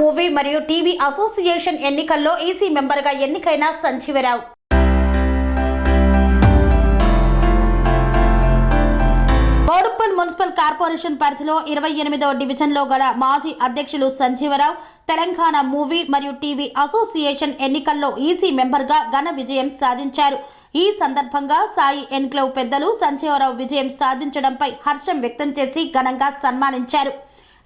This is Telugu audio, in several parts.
మూవీ మరియు టీవీ అసోసియేషన్ ఎన్నికల్లో ఈసీ మెంబర్గా ఎన్నికైన సంజీవరావు. బోడుప్పల్ మున్సిపల్ కార్పొరేషన్ పరిధిలో ఇరవై ఎనిమిదవ డివిజన్లో గల మాజీ అధ్యక్షులు సంజీవరావు తెలంగాణ మూవీ మరియు టీవీ అసోసియేషన్ ఎన్నికల్లో ఈసీ మెంబర్గా ఘన విజయం సాధించారు. ఈ సందర్భంగా సాయి ఎన్క్లవ్ పెద్దలు సంజీవరావు విజయం సాధించడంపై హర్షం వ్యక్తం చేసి ఘనంగా సన్మానించారు.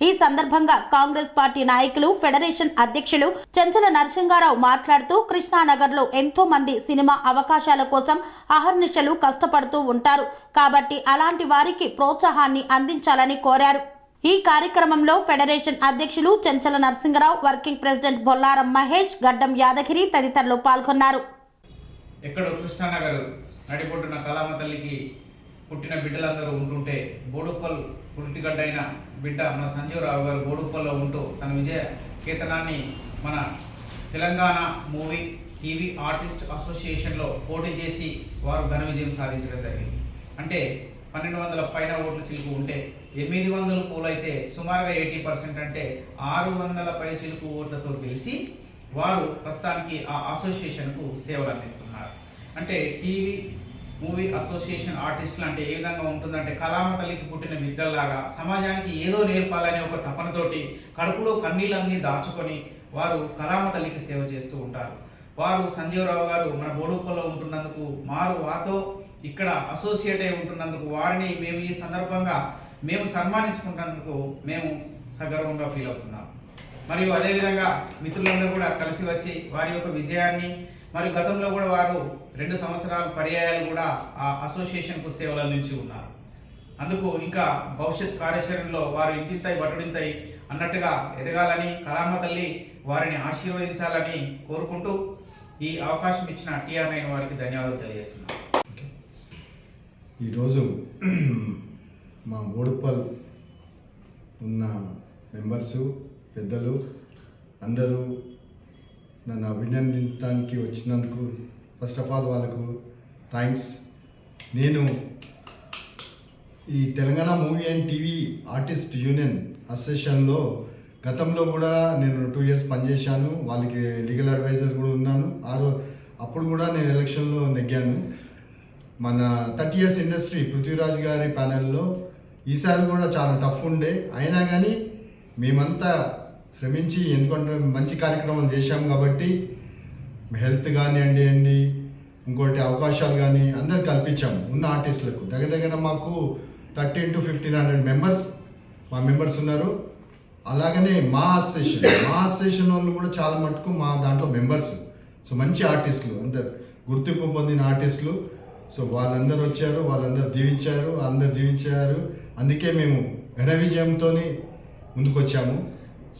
ఈ సందర్భంగా కాంగ్రెస్ పార్టీ నాయకులు ఫెడరేషన్ అధ్యక్షులు చెంచల నరసింగారావు మాట్లాడుతూ కృష్ణానగర్లో ఎంతో మంది సినిమా అవకాశాల కోసం అహర్నిశలు కష్టపడుతూ ఉంటారు. కాబట్టి అలాంటి వారికి ప్రోత్సాహాన్ని అందించాలని కోరారు. ఈ కార్యక్రమంలో ఫెడరేషన్ అధ్యక్షులు చెంచల నరసింగరావు వర్కింగ్ ప్రెసిడెంట్ బొల్లారం మహేష్ గడ్డం యాదగిరి తదితరులు పాల్గొన్నారు. ఎక్కడో కృష్ణానగర్ నడిపొట్టున కళామ తల్లికి పుట్టిన బిడ్డలందరూ ఉంటుంటే బోడుప్పల్ పుట్టిగడ్డైన బిడ్డ మన సంజీవరావు గారు బోడుప్పల్లో ఉంటూ తన విజయ కేతనాన్ని మన తెలంగాణ మూవీ టీవీ ఆర్టిస్ట్ అసోసియేషన్లో పోటీ చేసి వారు ఘన విజయం సాధించడం జరిగింది. అంటే పన్నెండు వందల పైన ఓట్లు చిలుకు ఉంటే ఎనిమిది వందల పోలైతే సుమారుగా ఎయిటీ పర్సెంట్ అంటే ఆరు వందల పై చిలుకు ఓట్లతో గెలిచి వారు ప్రస్తుతానికి ఆ అసోసియేషన్కు సేవలు అందిస్తున్నారు. అంటే టీవీ మూవీ అసోసియేషన్ ఆర్టిస్టులు అంటే ఏ విధంగా ఉంటుందంటే కళామ తల్లికి పుట్టిన బిడ్డల్లాగా సమాజానికి ఏదో నేర్పాలనే ఒక తపనతోటి కడుపులో కన్నీళ్ళన్నీ దాచుకొని వారు కళామ తల్లికి సేవ చేస్తూ ఉంటారు. వారు సంజీవరావు గారు మన బోడుప్పల్లో ఉంటున్నందుకు మారు వాతో ఇక్కడ అసోసియేట్ అయి ఉంటున్నందుకు వారిని మేము ఈ సందర్భంగా మేము సన్మానించుకుంటున్నందుకు మేము సగర్వంగా ఫీల్ అవుతున్నాం. మరియు అదేవిధంగా మిత్రులందరూ కూడా కలిసి వచ్చి వారి యొక్క విజయాన్ని మరియు గతంలో కూడా వారు రెండు సంవత్సరాల పర్యాయాలు కూడా ఆ అసోసియేషన్కు సేవలు అందించి ఉన్నారు. అందుకు ఇంకా భవిష్యత్ కార్యాచరణలో వారు ఇంతింతై బటుడింతై అన్నట్టుగా ఎదగాలని కళామ తల్లి వారిని ఆశీర్వదించాలని కోరుకుంటూ ఈ అవకాశం ఇచ్చిన టీఆర్ నైన్ వారికి ధన్యవాదాలు తెలియజేస్తున్నాను ఈరోజు మా ఓడుపల్ ఉన్న మెంబర్సు పెద్దలు అందరూ నన్ను అభినందించడానికి వచ్చినందుకు ఫస్ట్ ఆఫ్ ఆల్ వాళ్ళకు థ్యాంక్స్ నేను ఈ Telangana movie and TV artist union అసోసియేషన్లో గతంలో కూడా నేను టూ ఇయర్స్ పనిచేశాను. వాళ్ళకి లీగల్ అడ్వైజర్ కూడా ఉన్నాను. ఆ అప్పుడు కూడా నేను ఎలక్షన్లో నెగ్గాను. మన థర్టీ ఇయర్స్ ఇండస్ట్రీ పృథ్వీరాజ్ గారి ప్యానెల్లో ఈసారి కూడా చాలా టఫ్ ఉండే. అయినా కానీ మేమంతా శ్రమించి ఎందుకంటే మంచి కార్యక్రమాలు చేశాం కాబట్టి హెల్త్ కానివ్వండి అండి ఇంకోటి అవకాశాలు కానీ అందరు కల్పించాము ఉన్న ఆర్టిస్టులకు. దగ్గర దగ్గర మాకు thirteen to fifteen hundred members మా మెంబర్స్ ఉన్నారు. అలాగనే మా అసోసియేషన్ మా అసోసియేషన్ వాళ్ళు కూడా చాలా మటుకు మా దాంట్లో మెంబర్స్. సో మంచి ఆర్టిస్టులు అందరు గుర్తింపు పొందిన ఆర్టిస్టులు. సో వాళ్ళందరూ వచ్చారు వాళ్ళందరూ దీవించారు అందరు జీవించారు. అందుకే మేము ఘన విజయంతో ముందుకొచ్చాము.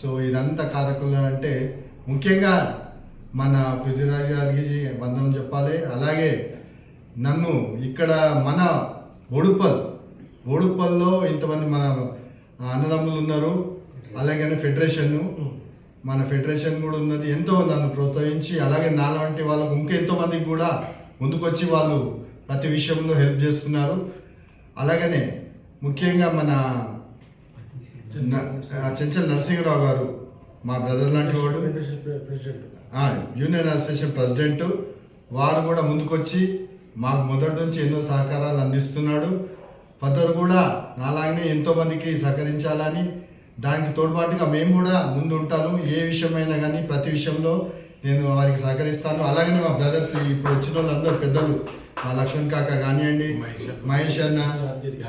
సో ఇదంతా కారకులు అంటే ముఖ్యంగా మన పృథ్వీరాజ్ గారికి వందనం చెప్పాలి. అలాగే నన్ను ఇక్కడ మన ఒడుపల్ ఒడుపల్లో ఇంతమంది మన అన్నదమ్ములు ఉన్నారు. అలాగనే ఫెడరేషన్ మన ఫెడరేషన్ కూడా ఉన్నది. ఎంతో నన్ను ప్రోత్సహించి అలాగే నాలాంటి వాళ్ళకు ఇంకా మందికి కూడా ముందుకొచ్చి వాళ్ళు ప్రతి విషయంలో హెల్ప్ చేస్తున్నారు. అలాగనే ముఖ్యంగా మన చెంచల్ నరసింహరావు గారు మా బ్రదర్ లాంటి వాడు. యూనియన్ అసోసియేషన్ ప్రెసిడెంట్ వారు కూడా ముందుకొచ్చి మాకు మొదటి నుంచి ఎన్నో సహకారాలు అందిస్తున్నాడు. ఫర్దర్ కూడా నాలాగనే ఎంతో మందికి సహకరించాలని దానికి తోడ్పాటుగా మేము కూడా ముందు ఉంటాను ఏ విషయమైనా కానీ ప్రతి విషయంలో నేను వారికి సహకరిస్తాను. అలాగనే మా బ్రదర్స్ ఇప్పుడు వచ్చిన వాళ్ళందరూ పెద్దలు మా లక్ష్మణ్ కాక కానివ్వండి మహేష్ అన్న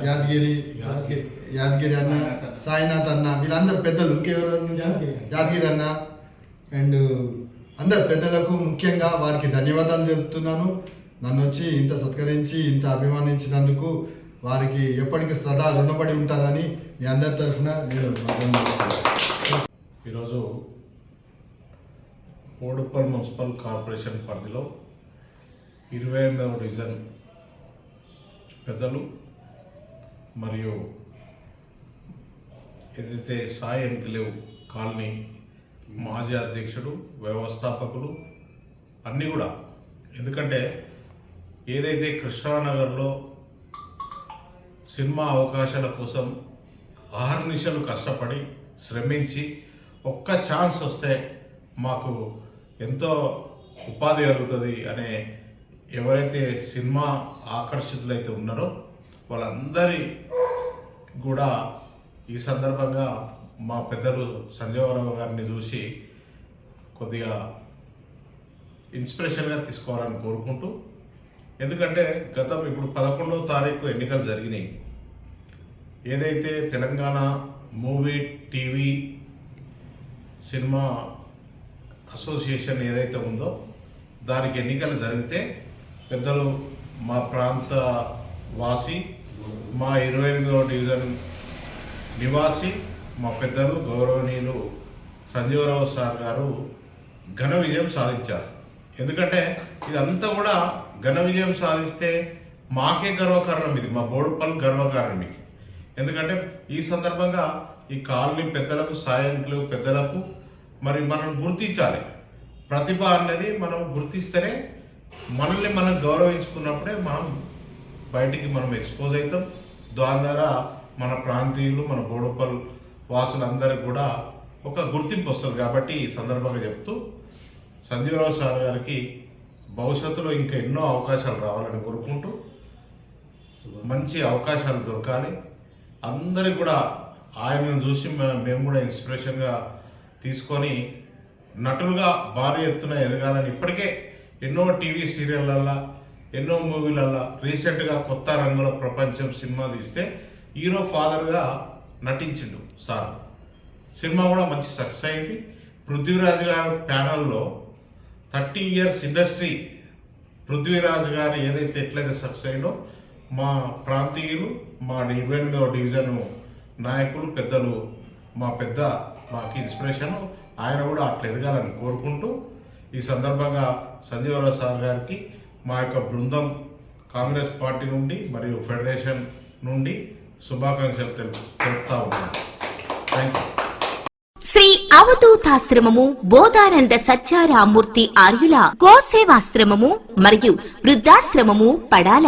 యాదగిరి యాదగిరి అన్న సాయినాథ్ అన్న. వీళ్ళందరూ పెద్దలు ఇంకెవరు? యాదగిరి. అన్న. అండ్ అందరు పెద్దలకు ముఖ్యంగా వారికి ధన్యవాదాలు చెప్తున్నాను. నన్ను వచ్చి ఇంత సత్కరించి ఇంత అభిమానించినందుకు వారికి ఎప్పటికీ సదా రుణపడి ఉంటారని మీ అందరి తరఫున నేను. ఈరోజు కోడుప్పల్ మున్సిపల్ కార్పొరేషన్ పరిధిలో ఇరవై ఎనిమిదవ డివిజన్ పెద్దలు మరియు ఏదైతే సాయి ఎన్కిలేవ్ కాలనీ మాజీ అధ్యక్షుడు వ్యవస్థాపకులు అన్నీ కూడా. ఎందుకంటే ఏదైతే కృష్ణానగర్లో సినిమా అవకాశాల కోసం ఆహర్నిశలు కష్టపడి శ్రమించి ఒక్క ఛాన్స్ వస్తే మాకు ఎంతో ఉపాధి కలుగుతుంది అనే ఎవరైతే సినిమా ఆకర్షితులైతే ఉన్నారో వాళ్ళందరి కూడా ఈ సందర్భంగా మా పెద్దలు సంజయవరావు గారిని చూసి కొద్దిగా ఇన్స్పిరేషన్గా తీసుకోవాలని కోరుకుంటూ ఎందుకంటే గతం ఇప్పుడు పదకొండవ తారీఖు ఎన్నికలు జరిగినాయి. ఏదైతే Telangana movie TV cinema association ఏదైతే ఉందో దానికి ఎన్నికలు జరిగితే పెద్దలు మా ప్రాంత వాసి మా ఇరవై ఎనిమిదవ డివిజన్ నివాసి మా పెద్దలు గౌరవనీయులు సంజీవరావు సార్ గారు ఘన విజయం సాధించారు. ఎందుకంటే ఇదంతా కూడా ఘన విజయం సాధిస్తే మాకే గర్వకారణం ఇది మా బోడుపల్లి గర్వకారణం ఎందుకంటే ఈ సందర్భంగా ఈ కాలనీ పెద్దలకు సాయంకులు పెద్దలకు మరి మనం గుర్తించాలి. ప్రతిభ అనేది మనం గుర్తిస్తేనే మనల్ని మనం గౌరవించుకున్నప్పుడే మనం బయటికి మనం ఎక్స్పోజ్ అవుతాం. దాని ద్వారా మన ప్రాంతీయులు మన గోడపల్ వాసులందరికీ కూడా ఒక గుర్తింపు వస్తుంది. కాబట్టి ఈ సందర్భంగా చెప్తూ సంజీవరావు సార్ గారికి భవిష్యత్తులో ఇంకా ఎన్నో అవకాశాలు రావాలని కోరుకుంటూ మంచి అవకాశాలు దొరకాలి. అందరికి కూడా ఆయనను చూసి మేము కూడా ఇన్స్పిరేషన్గా తీసుకొని నటులుగా భారీ ఎత్తున ఎదగాలని ఇప్పటికే ఎన్నో టీవీ సీరియళ్ళల్లో ఎన్నో మూవీలల్లో రీసెంట్గా కొత్త రంగుల ప్రపంచం సినిమా తీస్తే హీరో ఫాదర్గా నటించిండు సార్. సినిమా కూడా మంచి సక్సెస్ అయింది. పృథ్వీరాజ్ గారి ప్యానల్లో థర్టీ ఇయర్స్ ఇండస్ట్రీ పృథ్వీరాజ్ గారు ఏదైతే ఎట్లయితే సక్సెస్ అయిందో మా ప్రాంతీయులు మా ఇరవై ఎనిమిదవ డివిజన్ నాయకులు పెద్దలు మా పెద్ద మాకు ఇన్స్పిరేషన్. ఆయన కూడా అట్లా ఎదగాలని కోరుకుంటూ ఈ సందర్భంగా సంజీవరావు సార్ గారికి మా యొక్క బృందం కాంగ్రెస్ పార్టీ నుండి మరియు ఫెడరేషన్ నుండి శుభాకాంక్షలు తెలుపుతా ఉన్నాను. థ్యాంక్ యూ శ్రీ అవధూతాశ్రమము బోధానంద సత్యారామూర్తి ఆర్యుల గోసేవాశ్రమము మరియు వృద్ధాశ్రమము పడాల.